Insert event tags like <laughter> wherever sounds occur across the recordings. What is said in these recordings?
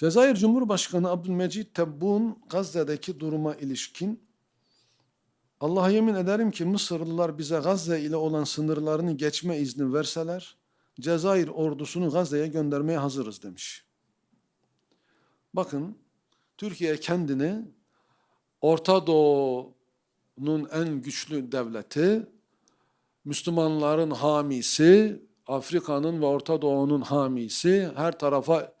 Cezayir Cumhurbaşkanı Abdülmecit Tebboun Gazze'deki duruma ilişkin Allah'a yemin ederim ki Mısırlılar bize Gazze ile olan sınırlarını geçme izni verseler Cezayir ordusunu Gazze'ye göndermeye hazırız demiş. Bakın Türkiye kendini Orta Doğu'nun en güçlü devleti, Müslümanların hamisi, Afrika'nın ve Orta Doğu'nun hamisi, her tarafa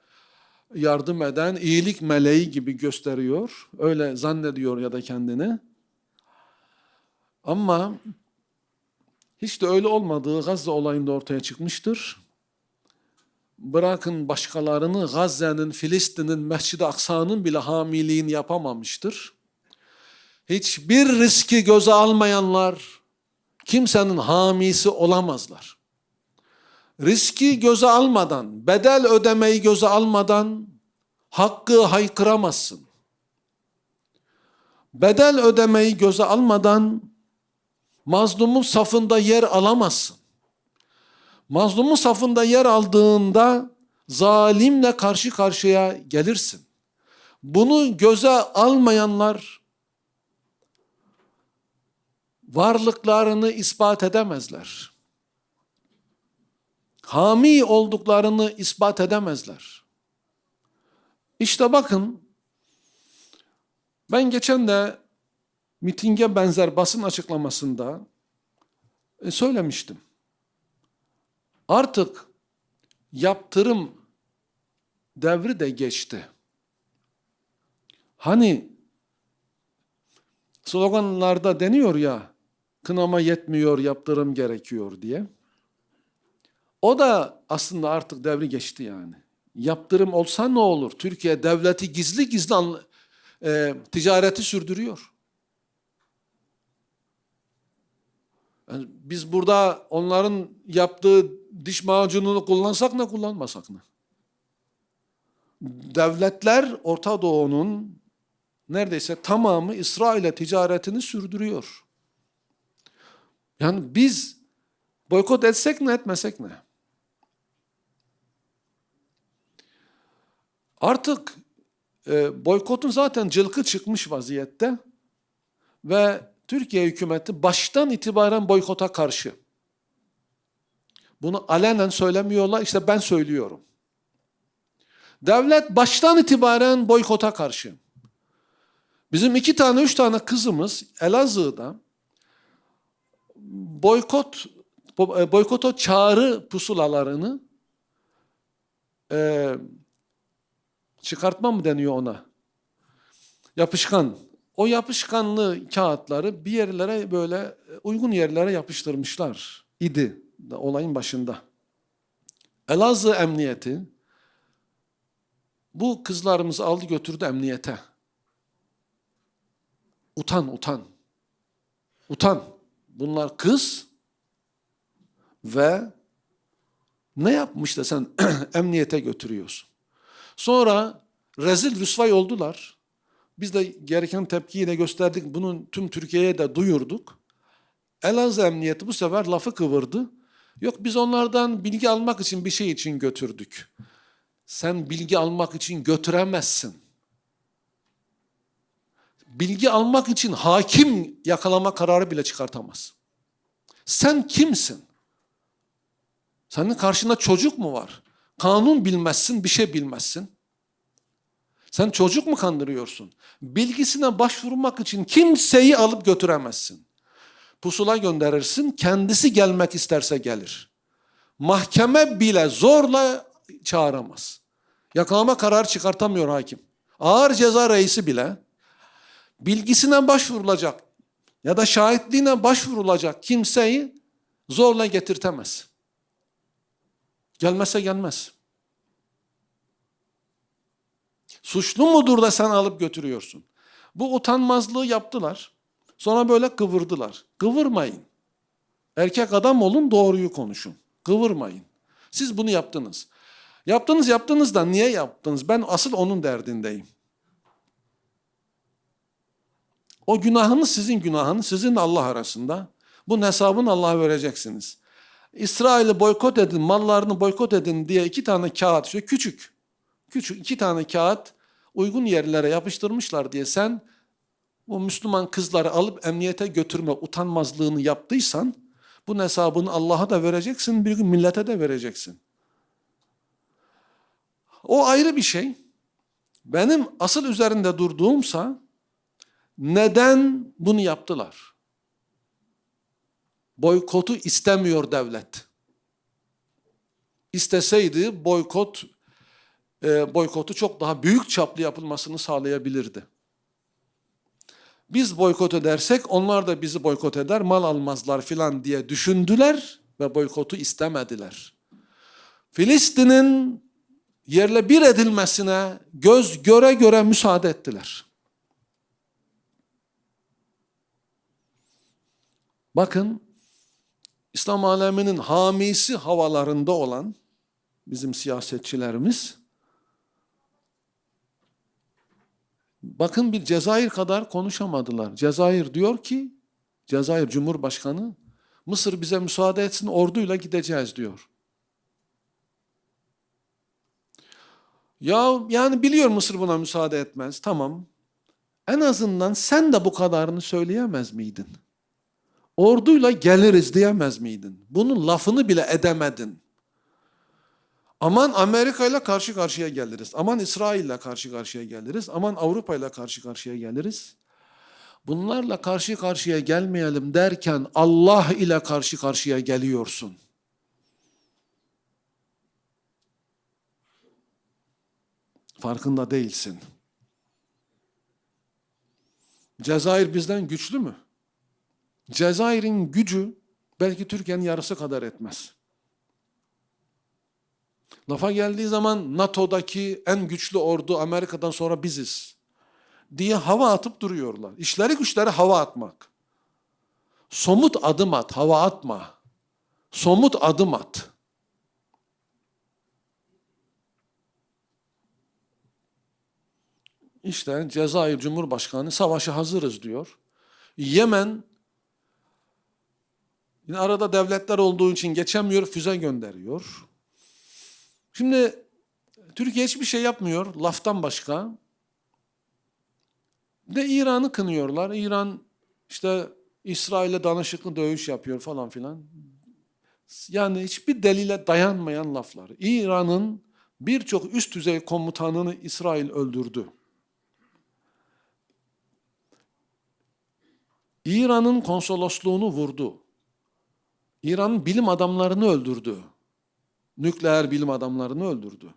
yardım eden iyilik meleği gibi gösteriyor. Öyle zannediyor ya da kendini. Ama hiç de öyle olmadığı Gazze olayında ortaya çıkmıştır. Bırakın başkalarını Gazze'nin, Filistin'in, Mescid-i Aksa'nın bile hamiliğini yapamamıştır. Hiçbir riski göze almayanlar kimsenin hamisi olamazlar. Riski göze almadan, bedel ödemeyi göze almadan hakkı haykıramazsın. Bedel ödemeyi göze almadan mazlumun safında yer alamazsın. Mazlumun safında yer aldığında zalimle karşı karşıya gelirsin. Bunu göze almayanlar varlıklarını ispat edemezler. Hami olduklarını ispat edemezler. İşte bakın ben geçen de mitinge benzer basın açıklamasında e, söylemiştim. Artık yaptırım devri de geçti. Hani sloganlarda deniyor ya kınama yetmiyor yaptırım gerekiyor diye. O da aslında artık devri geçti yani. Yaptırım olsa ne olur? Türkiye devleti gizli gizli e, ticareti sürdürüyor. Yani biz burada onların yaptığı diş macununu kullansak ne kullanmasak ne? Devletler Orta Doğu'nun neredeyse tamamı İsrail'e ticaretini sürdürüyor. Yani biz boykot etsek ne etmesek ne? Artık e, boykotun zaten cılkı çıkmış vaziyette ve Türkiye hükümeti baştan itibaren boykota karşı. Bunu alenen söylemiyorlar, işte ben söylüyorum. Devlet baştan itibaren boykota karşı. Bizim iki tane, üç tane kızımız Elazığ'da boykot bo- boykota çağrı pusulalarını e, çıkartma mı deniyor ona? Yapışkan. O yapışkanlı kağıtları bir yerlere böyle uygun yerlere yapıştırmışlar idi olayın başında. Elazığ Emniyeti bu kızlarımızı aldı götürdü emniyete. Utan, utan. Utan. Bunlar kız ve ne yapmış da sen <clears throat> emniyete götürüyorsun. Sonra rezil rüsvay oldular. Biz de gereken tepkiyi de gösterdik. Bunun tüm Türkiye'ye de duyurduk. Elazığ Emniyeti bu sefer lafı kıvırdı. Yok biz onlardan bilgi almak için bir şey için götürdük. Sen bilgi almak için götüremezsin. Bilgi almak için hakim yakalama kararı bile çıkartamaz. Sen kimsin? Senin karşında çocuk mu var? Kanun bilmezsin, bir şey bilmezsin. Sen çocuk mu kandırıyorsun? Bilgisine başvurmak için kimseyi alıp götüremezsin. Pusula gönderirsin, kendisi gelmek isterse gelir. Mahkeme bile zorla çağıramaz. Yakalama kararı çıkartamıyor hakim. Ağır ceza reisi bile bilgisine başvurulacak ya da şahitliğine başvurulacak kimseyi zorla getirtemez. Gelmezse gelmez. Suçlu mudur da sen alıp götürüyorsun? Bu utanmazlığı yaptılar. Sonra böyle kıvırdılar. Kıvırmayın. Erkek adam olun doğruyu konuşun. Kıvırmayın. Siz bunu yaptınız. Yaptınız yaptınız da niye yaptınız? Ben asıl onun derdindeyim. O günahınız sizin günahınız, sizin Allah arasında. Bu hesabını Allah'a vereceksiniz. İsrail'i boykot edin, mallarını boykot edin diye iki tane kağıt, şöyle küçük, Küçük iki tane kağıt uygun yerlere yapıştırmışlar diye sen bu Müslüman kızları alıp emniyete götürme utanmazlığını yaptıysan bunun hesabını Allah'a da vereceksin, bir gün millete de vereceksin. O ayrı bir şey. Benim asıl üzerinde durduğumsa neden bunu yaptılar? Boykotu istemiyor devlet. İsteseydi boykot e, boykotu çok daha büyük çaplı yapılmasını sağlayabilirdi. Biz boykot edersek onlar da bizi boykot eder, mal almazlar filan diye düşündüler ve boykotu istemediler. Filistin'in yerle bir edilmesine göz göre göre müsaade ettiler. Bakın İslam aleminin hamisi havalarında olan bizim siyasetçilerimiz bakın bir Cezayir kadar konuşamadılar. Cezayir diyor ki Cezayir Cumhurbaşkanı Mısır bize müsaade etsin orduyla gideceğiz diyor. Ya yani biliyor Mısır buna müsaade etmez. Tamam. En azından sen de bu kadarını söyleyemez miydin? Orduyla geliriz diyemez miydin? Bunun lafını bile edemedin. Aman Amerika ile karşı karşıya geliriz. Aman İsrail ile karşı karşıya geliriz. Aman Avrupa ile karşı karşıya geliriz. Bunlarla karşı karşıya gelmeyelim derken Allah ile karşı karşıya geliyorsun. Farkında değilsin. Cezayir bizden güçlü mü? Cezayir'in gücü belki Türkiye'nin yarısı kadar etmez. Lafa geldiği zaman NATO'daki en güçlü ordu Amerika'dan sonra biziz diye hava atıp duruyorlar. İşleri güçleri hava atmak. Somut adım at, hava atma. Somut adım at. İşte Cezayir Cumhurbaşkanı savaşa hazırız diyor. Yemen yine arada devletler olduğu için geçemiyor, füze gönderiyor. Şimdi Türkiye hiçbir şey yapmıyor laftan başka. De İran'ı kınıyorlar. İran işte İsrail'e danışıklı dövüş yapıyor falan filan. Yani hiçbir delile dayanmayan laflar. İran'ın birçok üst düzey komutanını İsrail öldürdü. İran'ın konsolosluğunu vurdu. İran'ın bilim adamlarını öldürdü. Nükleer bilim adamlarını öldürdü.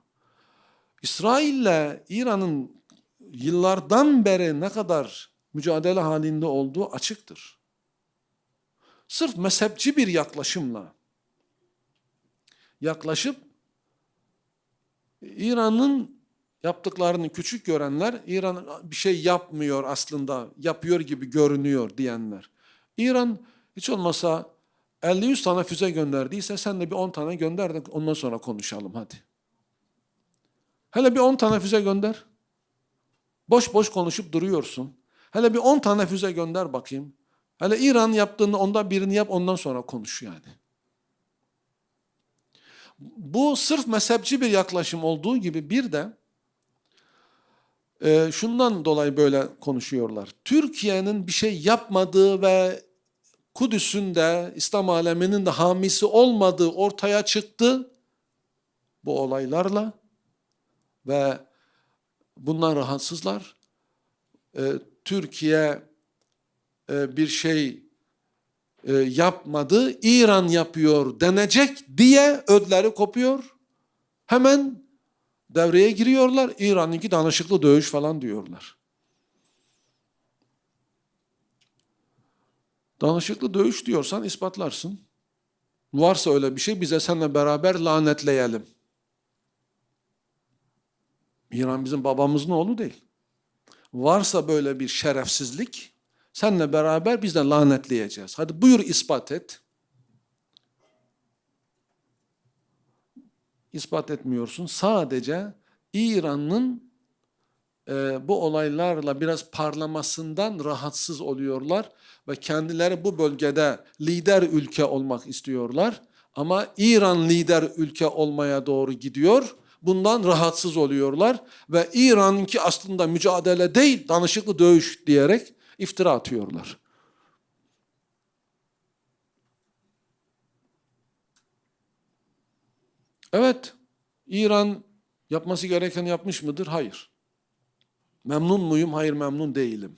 İsrail'le İran'ın yıllardan beri ne kadar mücadele halinde olduğu açıktır. Sırf mezhepçi bir yaklaşımla yaklaşıp İran'ın yaptıklarını küçük görenler, İran bir şey yapmıyor aslında, yapıyor gibi görünüyor diyenler. İran hiç olmasa 50-100 tane füze gönderdiyse sen de bir 10 tane gönder de ondan sonra konuşalım hadi. Hele bir 10 tane füze gönder. Boş boş konuşup duruyorsun. Hele bir 10 tane füze gönder bakayım. Hele İran yaptığını ondan birini yap ondan sonra konuş yani. Bu sırf mezhepçi bir yaklaşım olduğu gibi bir de e, şundan dolayı böyle konuşuyorlar. Türkiye'nin bir şey yapmadığı ve Kudüs'ün de İslam aleminin de hamisi olmadığı ortaya çıktı bu olaylarla ve bundan rahatsızlar. Ee, Türkiye e, bir şey e, yapmadı, İran yapıyor denecek diye ödleri kopuyor. Hemen devreye giriyorlar. İran'ınki danışıklı dövüş falan diyorlar. Danışıklı dövüş diyorsan ispatlarsın. Varsa öyle bir şey bize seninle beraber lanetleyelim. İran bizim babamızın oğlu değil. Varsa böyle bir şerefsizlik seninle beraber biz de lanetleyeceğiz. Hadi buyur ispat et. İspat etmiyorsun. Sadece İran'ın e, bu olaylarla biraz parlamasından rahatsız oluyorlar ve kendileri bu bölgede lider ülke olmak istiyorlar. Ama İran lider ülke olmaya doğru gidiyor. bundan rahatsız oluyorlar ve İran'ınki aslında mücadele değil, danışıklı dövüş diyerek iftira atıyorlar. Evet, İran yapması gereken yapmış mıdır? Hayır. Memnun muyum? Hayır memnun değilim.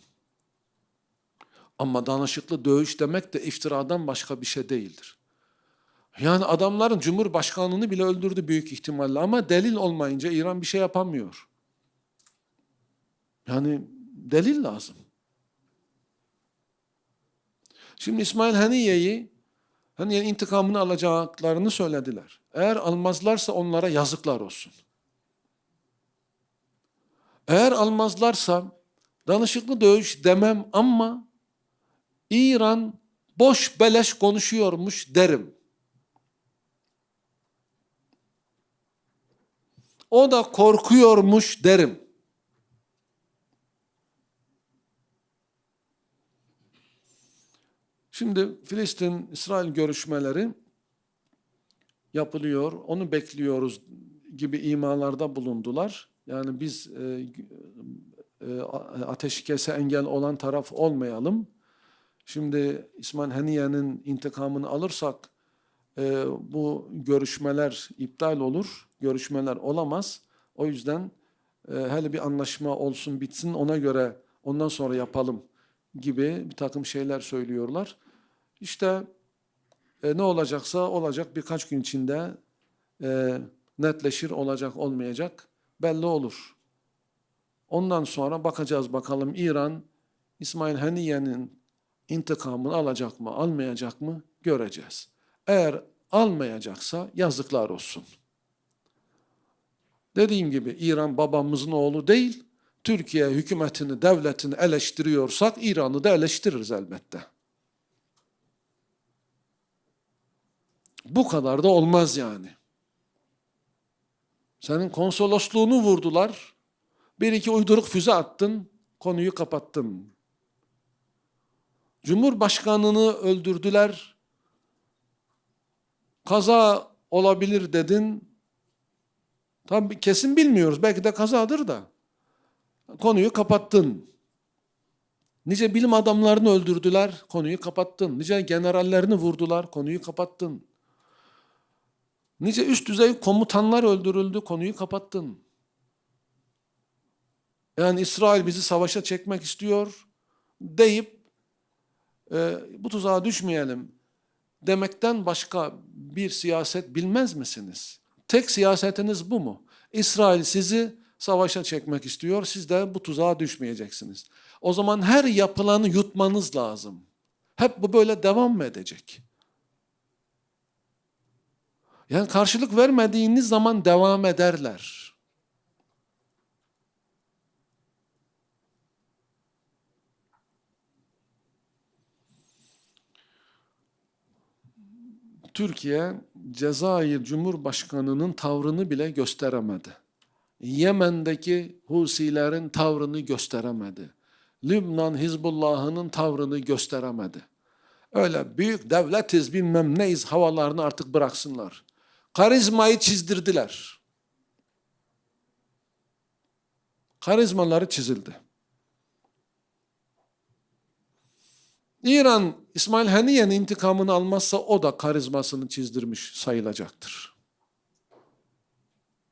Ama danışıklı dövüş demek de iftiradan başka bir şey değildir. Yani adamların cumhurbaşkanını bile öldürdü büyük ihtimalle ama delil olmayınca İran bir şey yapamıyor. Yani delil lazım. Şimdi İsmail Haniye'yi Haniye'nin intikamını alacaklarını söylediler. Eğer almazlarsa onlara yazıklar olsun. Eğer almazlarsa danışıklı dövüş demem ama İran boş beleş konuşuyormuş derim. O da korkuyormuş derim. Şimdi Filistin-İsrail görüşmeleri yapılıyor, onu bekliyoruz gibi imalarda bulundular. Yani biz e, e, ateşkese engel olan taraf olmayalım. Şimdi İsmail Haniye'nin intikamını alırsak e, bu görüşmeler iptal olur, görüşmeler olamaz. O yüzden e, hele bir anlaşma olsun bitsin ona göre ondan sonra yapalım gibi bir takım şeyler söylüyorlar. İşte e, ne olacaksa olacak birkaç gün içinde e, netleşir olacak olmayacak belli olur. Ondan sonra bakacağız bakalım İran İsmail Haniye'nin intikamını alacak mı almayacak mı göreceğiz. Eğer almayacaksa yazıklar olsun. Dediğim gibi İran babamızın oğlu değil, Türkiye hükümetini, devletini eleştiriyorsak İran'ı da eleştiririz elbette. Bu kadar da olmaz yani. Senin konsolosluğunu vurdular. Bir iki uyduruk füze attın, konuyu kapattın. Cumhurbaşkanını öldürdüler. Kaza olabilir dedin. Tabii kesin bilmiyoruz. Belki de kazadır da. Konuyu kapattın. Nice bilim adamlarını öldürdüler, konuyu kapattın. Nice generallerini vurdular, konuyu kapattın. Nice üst düzey komutanlar öldürüldü, konuyu kapattın. Yani İsrail bizi savaşa çekmek istiyor deyip e, bu tuzağa düşmeyelim demekten başka bir siyaset bilmez misiniz? Tek siyasetiniz bu mu? İsrail sizi savaşa çekmek istiyor, siz de bu tuzağa düşmeyeceksiniz. O zaman her yapılanı yutmanız lazım. Hep bu böyle devam mı edecek? Yani karşılık vermediğiniz zaman devam ederler. Türkiye Cezayir Cumhurbaşkanı'nın tavrını bile gösteremedi. Yemen'deki Husilerin tavrını gösteremedi. Lübnan Hizbullah'ının tavrını gösteremedi. Öyle büyük devletiz bilmem neyiz havalarını artık bıraksınlar. Karizmayı çizdirdiler. Karizmaları çizildi. İran İsmail Haniye'nin intikamını almazsa o da karizmasını çizdirmiş sayılacaktır.